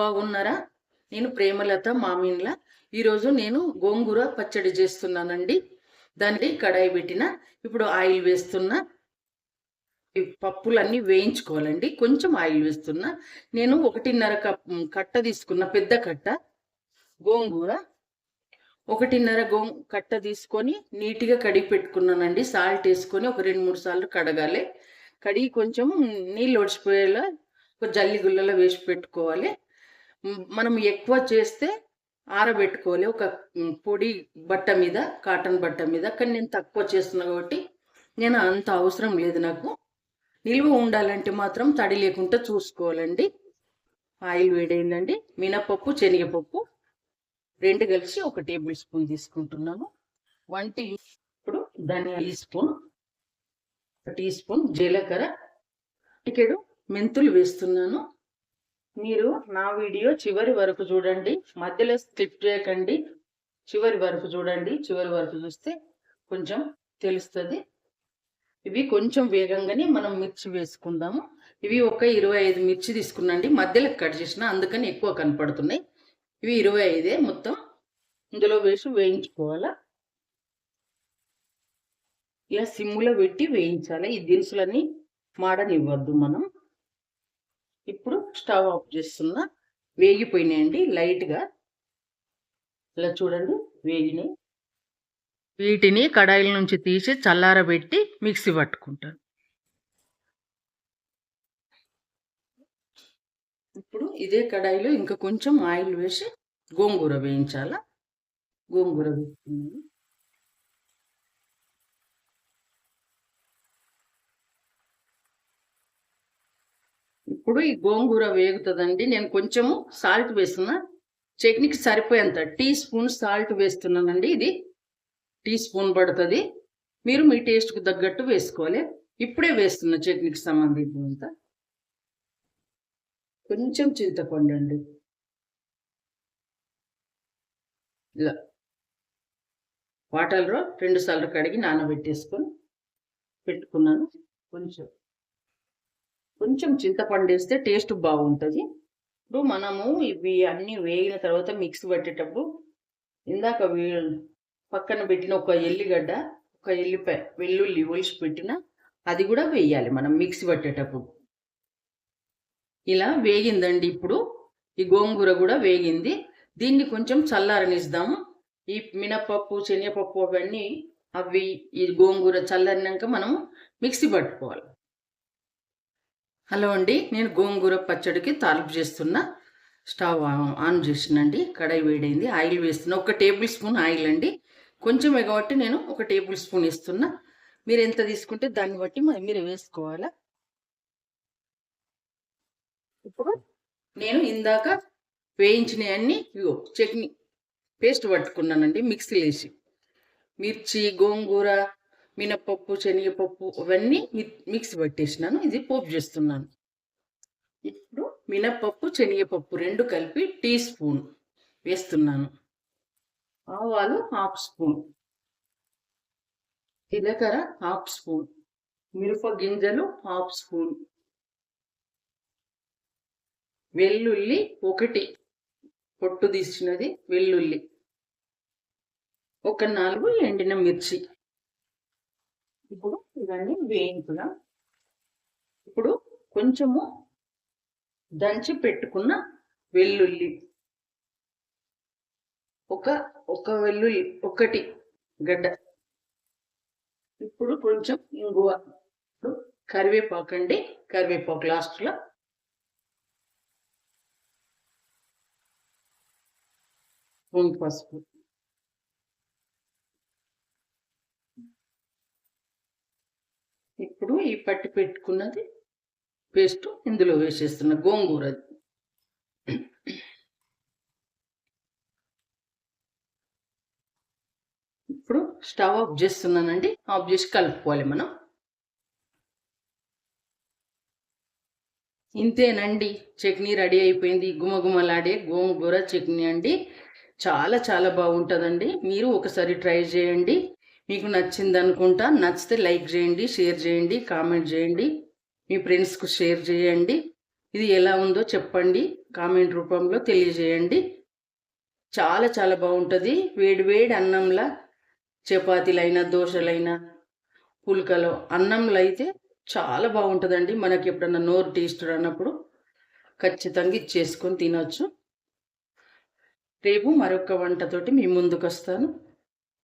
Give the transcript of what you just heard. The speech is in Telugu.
బాగున్నారా? నేను ప్రేమలత మామిన్ల. ఈరోజు నేను గోంగూర పచ్చడి చేస్తున్నానండి. దానికి కడాయి పెట్టిన ఇప్పుడు ఆయిల్ వేస్తున్నా పప్పులన్నీ వేయించుకోవాలండి. కొంచెం ఆయిల్ వేస్తున్నా. నేను ఒకటిన్నర కప్ కట్ట తీసుకున్న పెద్ద కట్ట గోంగూర. ఒకటిన్నర గో కట్ట తీసుకొని నీట్గా కడిగి పెట్టుకున్నానండి. సాల్ట్ వేసుకొని ఒక రెండు మూడు సార్లు కడగాలి. కడిగి కొంచెం నీళ్ళు ఒడిచిపోయేలా ఒక జల్లి గుల్లలో వేసి పెట్టుకోవాలి. మనం ఎక్కువ చేస్తే ఆరబెట్టుకోవాలి ఒక పొడి బట్ట మీద కాటన్ బట్ట మీద కానీ నేను తక్కువ చేస్తున్నా కాబట్టి నేను అంత అవసరం లేదు నాకు. నిల్వ ఉండాలంటే మాత్రం తడి లేకుండా చూసుకోవాలండి. ఆయిల్ వేడైందండి. మినపప్పు శనగపప్పు రెండు కలిసి ఒక టేబుల్ స్పూన్ తీసుకుంటున్నాను. వన్ టీ ఇప్పుడు ధనియా టీ స్పూన్ టీ స్పూన్ జీలకర్ర టికెడు మెంతులు వేస్తున్నాను. మీరు నా వీడియో చివరి వరకు చూడండి. మధ్యలో స్కిప్ చేయకండి. చివరి వరకు చూడండి. చివరి వరకు చూస్తే కొంచెం తెలుస్తుంది. ఇవి కొంచెం వేగంగానే మనం మిర్చి వేసుకుందాము. ఇవి ఒక ఇరవై ఐదు మిర్చి తీసుకున్నాండి. మధ్యలో కట్ చేసిన అందుకని ఎక్కువ కనపడుతున్నాయి. ఇవి ఇరవై ఐదే మొత్తం ఇందులో వేసి వేయించుకోవాలా? ఇలా సిమ్ములో పెట్టి వేయించాలి. ఈ దినుసులన్నీ మాడనివ్వద్దు మనం. ఇప్పుడు స్టవ్ ఆఫ్ చేస్తున్నా. వేగిపోయినాయండి లైట్గా. ఇలా చూడండి వేగినాయి. వీటిని కడాయిల నుంచి తీసి చల్లారబెట్టి మిక్సీ పట్టుకుంటాను. ఇప్పుడు ఇదే కడాయిలో ఇంకా కొంచెం ఆయిల్ వేసి గోంగూర వేయించాలా? గోంగూర వేస్తున్నాను. ఇప్పుడు ఈ గోంగూర వేగుతుందండి. నేను కొంచెము సాల్ట్ వేస్తున్నా. చట్నీకి సరిపోయేంత టీ స్పూన్ సాల్ట్ వేస్తున్నానండి. ఇది టీ స్పూన్ పడుతుంది. మీరు మీ టేస్ట్కి తగ్గట్టు వేసుకోవాలి. ఇప్పుడే వేస్తున్న చట్నీకి సంబంధించినంత. కొంచెం చింతపండు ఇలా. వాటర్లో రెండు సార్లు కడిగి నానబెట్టేసుకొని పెట్టుకున్నాను. కొంచెం. కొంచెం చింతపండు వేస్తే టేస్ట్ బాగుంటుంది. ఇప్పుడు మనము ఇవి అన్నీ వేగిన తర్వాత మిక్స్ పెట్టేటప్పుడు ఇందాక పక్కన పెట్టిన ఒక ఎల్లిగడ్డ ఒక ఎల్లిపాయ వెల్లుల్లి ఒలిసి పెట్టిన అది కూడా వేయాలి మనం మిక్సీ పట్టేటప్పుడు. ఇలా వేగిందండి ఇప్పుడు. ఈ గోంగూర కూడా వేగింది. దీన్ని కొంచెం చల్లారనిస్తాము. ఈ మినపప్పు శనగపప్పు అవన్నీ అవి ఈ గోంగూర చల్లారినాక మనం మిక్సీ పట్టుకోవాలి. హలో అండి నేను గోంగూర పచ్చడికి తాలింపు చేస్తున్న స్టవ్ ఆన్ చేసినండి. కడాయి వేడైంది ఆయిల్ వేస్తున్నా ఒక టేబుల్ స్పూన్ ఆయిల్ అండి. కొంచెమే కాబట్టి నేను ఒక టేబుల్ స్పూన్ ఇస్తున్నా మీరు ఎంత తీసుకుంటే దాన్ని బట్టి మరి మీరు వేసుకోవాలా? ఇప్పుడు నేను ఇందాక వేయించినవన్నీ ఇగో చట్నీ పేస్ట్ పట్టుకున్నానండి మిక్సీ వేసి మిర్చి గోంగూర మినపప్పు శనగపప్పు అవన్నీ మిక్స్ పెట్టేసినాను పట్టేసినాను. ఇది పోపు చేస్తున్నాను. ఇప్పుడు మినపప్పు శనగపప్పు రెండు కలిపి టీ స్పూన్ వేస్తున్నాను. ఆవాలు హాఫ్ స్పూన్. జీలకర్ర హాఫ్ స్పూన్. మిరప గింజలు హాఫ్ స్పూన్. వెల్లుల్లి ఒకటి. పొట్టు తీసినది వెల్లుల్లి. ఒక నాలుగు ఎండిన మిర్చి. ఇప్పుడు ఇవన్నీ వేయించుదాం ఇప్పుడు కొంచెము దంచి పెట్టుకున్న వెల్లుల్లి. ఒక ఒక వెల్లుల్లి ఒకటి గడ్డ. ఇప్పుడు కొంచెం ఇంగువ. ఇప్పుడు కరివేపాకు అండి కరివేపాకు లాస్ట్లో. స్పూన్ పసుపు. ఇప్పుడు ఈ పట్టి పెట్టుకున్నది పేస్ట్ ఇందులో వేసేస్తున్న గోంగూర. ఇప్పుడు స్టవ్ ఆఫ్ చేస్తున్నానండి. ఆఫ్ చేసి కలుపుకోవాలి మనం. ఇంతేనండి. చట్నీ రెడీ అయిపోయింది. గుమగుమలాడే గోంగూర చట్నీ అండి. చాలా చాలా బాగుంటుందండి. మీరు ఒకసారి ట్రై చేయండి. మీకు నచ్చింది అనుకుంటా నచ్చితే లైక్ చేయండి షేర్ చేయండి కామెంట్ చేయండి మీ ఫ్రెండ్స్కు షేర్ చేయండి. ఇది ఎలా ఉందో చెప్పండి కామెంట్ రూపంలో తెలియజేయండి. చాలా చాలా బాగుంటుంది. వేడివేడి అన్నంలా చపాతీలైనా దోశలైనా పుల్కలో అన్నంలో అయితే చాలా బాగుంటుందండి. మనకి ఎప్పుడన్నా నోరు టేస్ట్ అన్నప్పుడు ఖచ్చితంగా ఇచ్చేసుకొని తినొచ్చు. రేపు మరొక వంటతోటి మీ ముందుకు వస్తాను